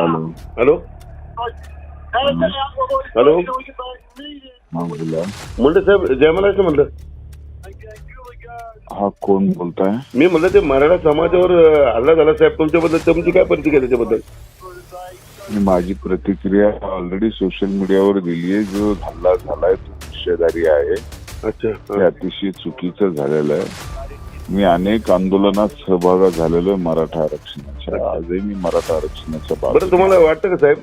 Hello hello hello म्हणलं साहेब जय महाराष्ट्र म्हणलं. हा कोण बोलताय? मी म्हणलं ते मराठा समाजावर हल्ला झाला साहेब तुमच्याबद्दल तुमची काय प्रतिक्रिया त्याच्याबद्दल? मी माझी प्रतिक्रिया ऑलरेडी सोशल मीडियावर दिली आहे. जो हल्ला झालाय तो निषेधारी आहे. अच्छा ते. अतिशय चुकीचं झालेलं आहे. मी अनेक आंदोलनात सहभागी झालेलो आहे मराठा आरक्षणाच्या. आजही मी मराठा आरक्षणाच्या बरं तुम्हाला वाटतं का साहेब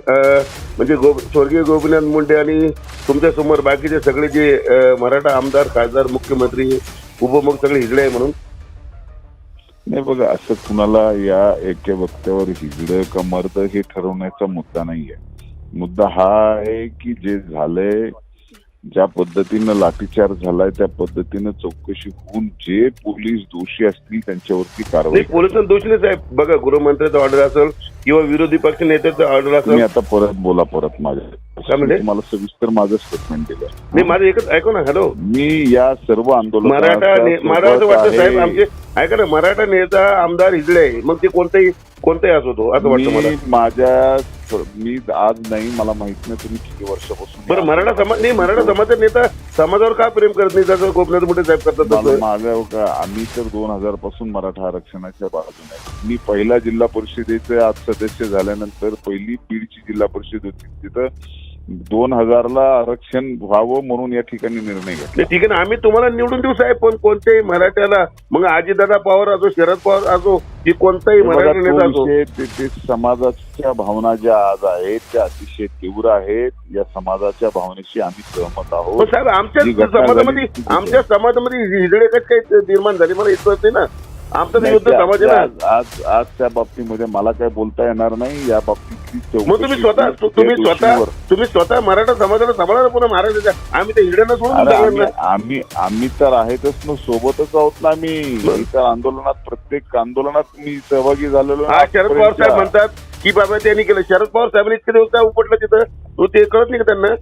म्हणजे स्वर्गीय गोपीनाथ मुंडे आणि तुमच्यासमोर बाकीचे सगळे जे मराठा आमदार खासदार मुख्यमंत्री उपमुख सगळे हिजडे आहे म्हणून? नाही बघा असं कुणाला या एका वक्त्यावर हिजडं का मर्द हे ठरवण्याचा मुद्दा नाहीये. मुद्दा हा आहे की जे झालंय ज्या पद्धतीनं लाठीचार्ज झालाय त्या पद्धतीनं चौकशी होऊन जे पोलीस दोषी असतील त्यांच्यावरती कारवाई नाही पोलिसांना दोषी नाही साहेब बघा गृहमंत्र्याचा ऑर्डर असेल किंवा विरोधी पक्ष नेत्याचा ऑर्डर असेल. आता परत बोला परत माझ्या? तुम्हाला सविस्तर माझं स्टेटमेंट दिलं नाही माझं एकच ऐकू ना हॅलो. मी या सर्व आंदोलन मराठा मला असं वाटतं साहेब आमचे ऐका ना मराठा नेता आमदार हिजडे आहे मग ते कोणताही कोणताही असो तो असं वाटतं मला. मी माझ्या मी आज नाही मला माहीत नाही तुम्ही किती वर्षापासून बरं मराठा समाज नाही मराठा समाजाचा नेता समाजावर का प्रेम करत नाही त्याचं गोपनाथ मुठे साहेब करतात? माझ्या का आम्ही तर दोन हजारपासून मराठा आरक्षणाच्या बाजूने. मी पहिला जिल्हा परिषदेचे आज सदस्य झाल्यानंतर पहिली बीडची जिल्हा परिषद होती तिथं दोन हजारला आरक्षण व्हावं म्हणून या ठिकाणी निर्णय घेतला. ठीक आहे ना आम्ही तुम्हाला निवडून देऊ साहेब पण कोणत्याही मराठ्याला मग आजीदादा पवार असो शरद पवार असो की कोणताही मराठा नेता असो. ते समाजाच्या भावना ज्या आज आहेत त्या अतिशय तीव्र आहेत. या समाजाच्या भावनेशी आम्ही सहमत आहोत. साहेब आमच्या समाजामध्ये. आमच्या समाजामध्ये हिजडे काही निर्माण झाली मला नाही ना. आमचा तर युद्ध समाज आहे ना त्या- आज आज त्या बाबतीमध्ये मला काय बोलता येणार नाही या मग तुम्ही स्वतः तुम्ही स्वतः तुम्ही स्वतः मराठा समाजाला सांभाळा पुन्हा महाराष्ट्राच्या आम्ही त्या हिरड्यांना सोडून अरे देऊ आम्ही. आम्ही तर आहेतच ना सोबतच आहोत ना आम्ही. इतर आंदोलनात प्रत्येक आंदोलनात मी सहभागी झालेलो आहे. हा शरद पवार साहेब. म्हणतात की बाबा त्यांनी केलं. शरद पवार साहेबांनी इतके दिवस काय उपटलं तिथं? तो ते कळत नाही का त्यांना?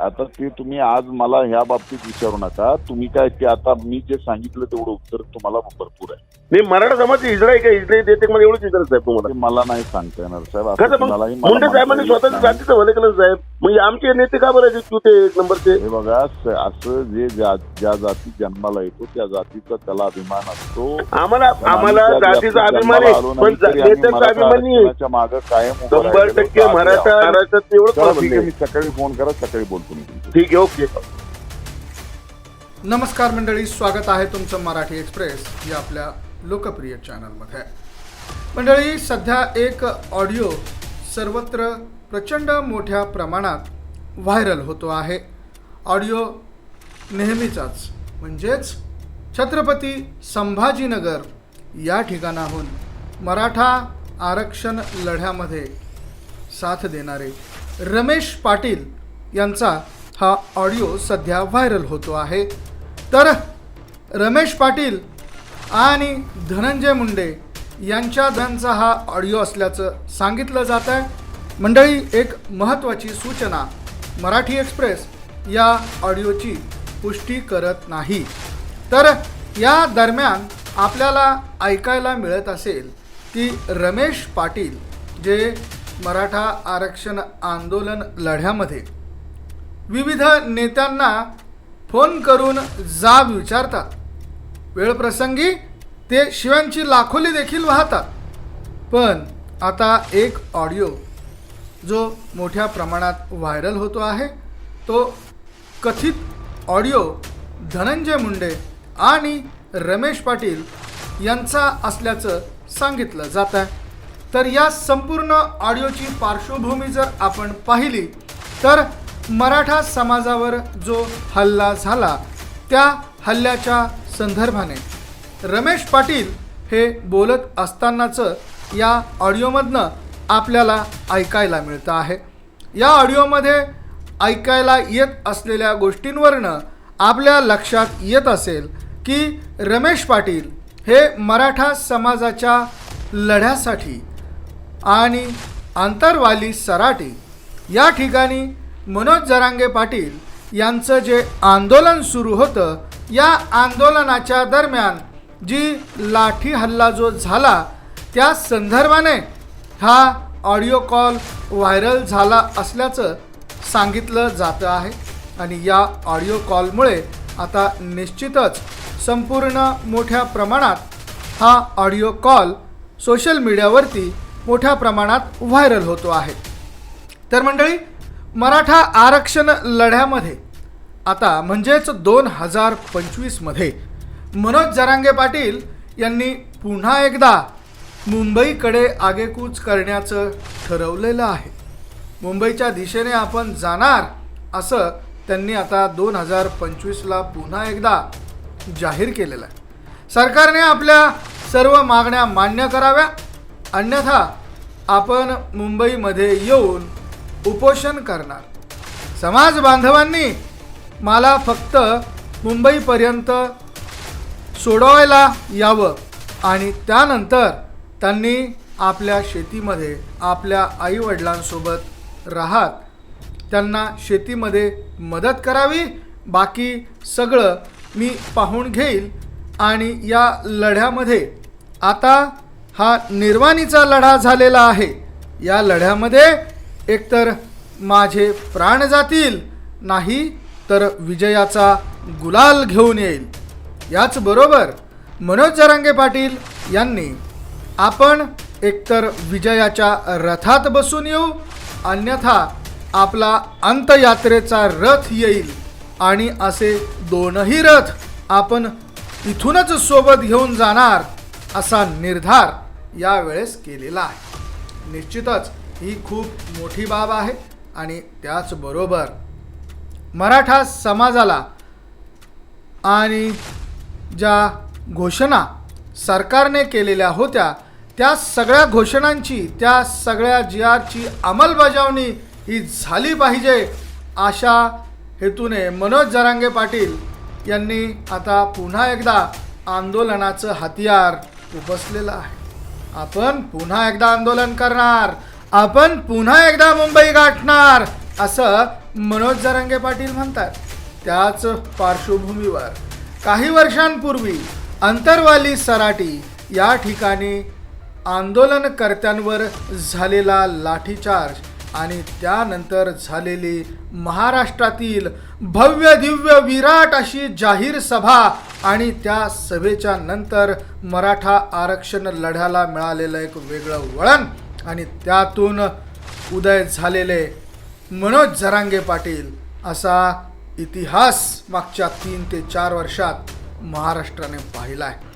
आता ते तुम्ही आज मला ह्या बाबतीत विचारू नका. तुम्ही काय ते आता मी जे सांगितलं तेवढं उत्तर तुम्हाला भरपूर आहे. नाही मराठा समाज आहे का? हिजडे देते मला एवढंच विचारत साहेब तुम्हाला. ते मला नाही सांगता येणार साहेब. कसं मग? मला मुंडे साहेबांनी नाही. जातीचं भले केलं साहेब. मग आमचे नेते का बरं तू ते एक नंबरचे? हे बघा स- असं जे ज्या ज्या जाती जन्माला येतो त्या जातीचा त्याला अभिमान असतो. आम्हाला आम्हाला जातीचा अभिमान आहे. पण नेत्यांचा मराठा अभिमान नाही. मागं कायम उभं शंभर राहिलेलो टक्के. मराठा महाराष्ट्रात एवढंच चला, आहे मी. सकाळी फोन करा सकाळी बोलतो. ठीक आहे ओके. नमस्कार मंडळी स्वागत आहे तुमचं मराठी एक्सप्रेस या आपल्या लोकप्रिय चॅनलमध्ये. मंडळी सध्या एक ऑडिओ सर्वत्र प्रचंड मोठ्या प्रमाणात व्हायरल होतो आहे. ऑडिओ नेहमीचाच म्हणजेच छत्रपती संभाजीनगर या ठिकाणाहून मराठा आरक्षण लढ्यामध्ये साथ देणारे रमेश पाटील यांचा हा ऑडिओ सध्या व्हायरल होतो आहे. तर रमेश पाटील आणि धनंजय मुंडे यांच्या धनचा हा ऑडिओ असल्याचं सांगितलं जात आहे. मंडळी एक महत्त्वाची सूचना मराठी एक्सप्रेस या ऑडिओची पुष्टी करत नाही. तर या दरम्यान आपल्याला ऐकायला मिळत असेल की रमेश पाटील जे मराठा आरक्षण आंदोलन लढ्यामध्ये विविध नेत्यांना फोन करून जाब विचारतात. वेळप्रसंगी ते शिवांची लाखोली देखील वाहतात. पण आता एक ऑडिओ जो मोठ्या प्रमाणात व्हायरल होतो आहे तो कथित ऑडिओ धनंजय मुंडे आणि रमेश पाटील यांचा असल्याचं सांगितलं जात आहे. तर या संपूर्ण ऑडिओची पार्श्वभूमी जर आपण पाहिली तर मराठा समाजावर जो हल्ला झाला त्या हल्ल्याच्या संदर्भाने रमेश पाटील हे बोलत असतानाचं या ऑडिओमधनं आपल्याला ऐकायला मिळतं आहे. या ऑडिओमध्ये ऐकायला येत असलेल्या गोष्टींवरनं आपल्या लक्षात येत असेल की रमेश पाटील हे मराठा समाजाच्या लढ्यासाठी आणि आंतरवाली सराटी या ठिकाणी मनोज जरांगे पाटील यांचं जे आंदोलन सुरू होतं या आंदोलनाच्या दरम्यान जी लाठी हल्ला जो झाला त्या संदर्भाने हा ऑडिओ कॉल व्हायरल झाला असल्याचं सांगितलं जातं आहे. आणि या ऑडिओ कॉलमुळे आता निश्चितच संपूर्ण मोठ्या प्रमाणात हा ऑडिओ कॉल सोशल मीडियावरती मोठ्या प्रमाणात व्हायरल होतो आहे. तर मंडळी मराठा आरक्षण लढ्यामध्ये आता म्हणजेच दोन हजार पंचवीसमध्ये मनोज जरांगे पाटील यांनी पुन्हा एकदा मुंबईकडे आगेकूच करण्याचं ठरवलेलं आहे. मुंबईच्या दिशेने आपण जाणार असं त्यांनी आता दोन हजार पंचवीसला पुन्हा एकदा जाहीर केलेलं आहे. सरकारने आपल्या सर्व मागण्या मान्य कराव्या अन्यथा आपण मुंबईमध्ये येऊन उपोषण करणार. समाज बांधवांनी मला फक्त मुंबईपर्यंत सोडवायला यावं आणि त्यानंतर त्यांनी आपल्या शेतीमध्ये आपल्या आईवडिलांसोबत राहत त्यांना शेतीमध्ये मदत करावी. बाकी सगळं मी पाहून घेईल आणि या लढ्यामध्ये आता हा निर्वाणीचा लढा झालेला आहे. या लढ्यामध्ये एकतर माझे प्राण जातील नाही तर विजयाचा गुलाल घेऊन येईल. याचबरोबर मनोज जरांगे पाटील यांनी आपण एकतर विजयाच्या रथात बसून येऊ अन्यथा आपला अंतयात्रेचा रथ येईल आणि असे दोनही रथ आपण इथूनच सोबत घेऊन जाणार असा निर्धार यावेळेस केलेला आहे. निश्चितच ही खूप मोठी बाब आहे आणि त्याचबरोबर मराठा समाजाला आणि ज्या घोषणा सरकारने केलेल्या होत्या त्या सगळ्या घोषणांची त्या सगळ्या जी आरची अंमलबजावणी ही झाली पाहिजे अशा हेतूने मनोज जरांगे पाटील यांनी आता पुन्हा एकदा आंदोलनाचं हतियार उपसलेलं आहे. आपण पुन्हा एकदा आंदोलन करणार. आपण पुन्हा एकदा मुंबई गाठणार असं मनोज जरांगे पाटील म्हणतात. त्याच पार्श्वभूमीवर काही वर्षांपूर्वी अंतरवाली सराटी या ठिकाणी आंदोलनकर्त्यांवर झालेला लाठीचार्ज आणि त्यानंतर झालेली महाराष्ट्रातील भव्य दिव्य विराट अशी जाहीर सभा आणि त्या सभेच्या नंतर मराठा आरक्षण लढ्याला मिळालेलं एक वेगळं वळण. आणि त्यातून उदय झालेले मनोज जरांगे पाटील असा इतिहास मागच्या तीन ते चार वर्षात महाराष्ट्राने पाहिला आहे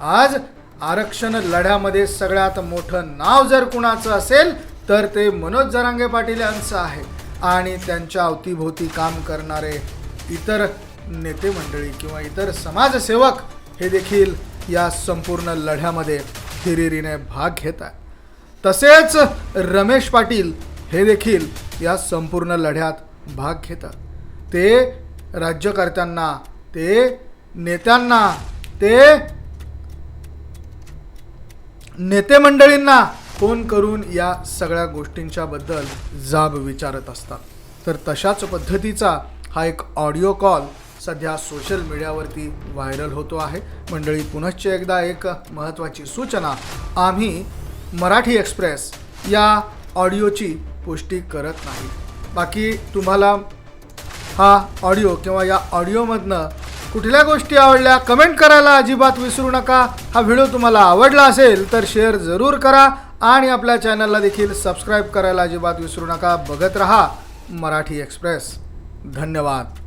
आज आरक्षण लढ्यामध्ये सगळ्यात मोठं नाव जर कुणाचं असेल तर ते मनोज जरांगे पाटील यांचं आहे. आणि त्यांच्या अवतीभोवती काम करणारे इतर नेते मंडळी किंवा इतर समाजसेवक हे देखील या संपूर्ण लढ्यामध्ये हिरिरीने भाग घेत आहे तसेच रमेश पाटील हे देखील या संपूर्ण लढ्यात भाग घेतात. ते राज्यकर्त्यांना ते नेत्यांना ते नेते मंडळींना फोन करून या सगळ्या गोष्टींच्याबद्दल जाब विचारत असतात. तर तशाच पद्धतीचा हा एक ऑडिओ कॉल सध्या सोशल मीडियावरती व्हायरल होतो आहे. मंडळी पुनश्च एकदा एक महत्त्वाची सूचना. आम्ही मराठी एक्सप्रेस या ऑडिओची पुष्टी करत नाही. बाकी तुम्हाला हा ऑडिओ किंवा या ऑडिओमधनं कुठल्या गोष्टी आवडल्या कमेंट करायला अजिबात विसरू नका. हा व्हिडिओ तुम्हाला आवडला असेल तर शेअर जरूर करा आणि आपल्या चॅनलला देखील सबस्क्राईब करायला अजिबात विसरू नका. बघत रहा मराठी एक्सप्रेस. धन्यवाद.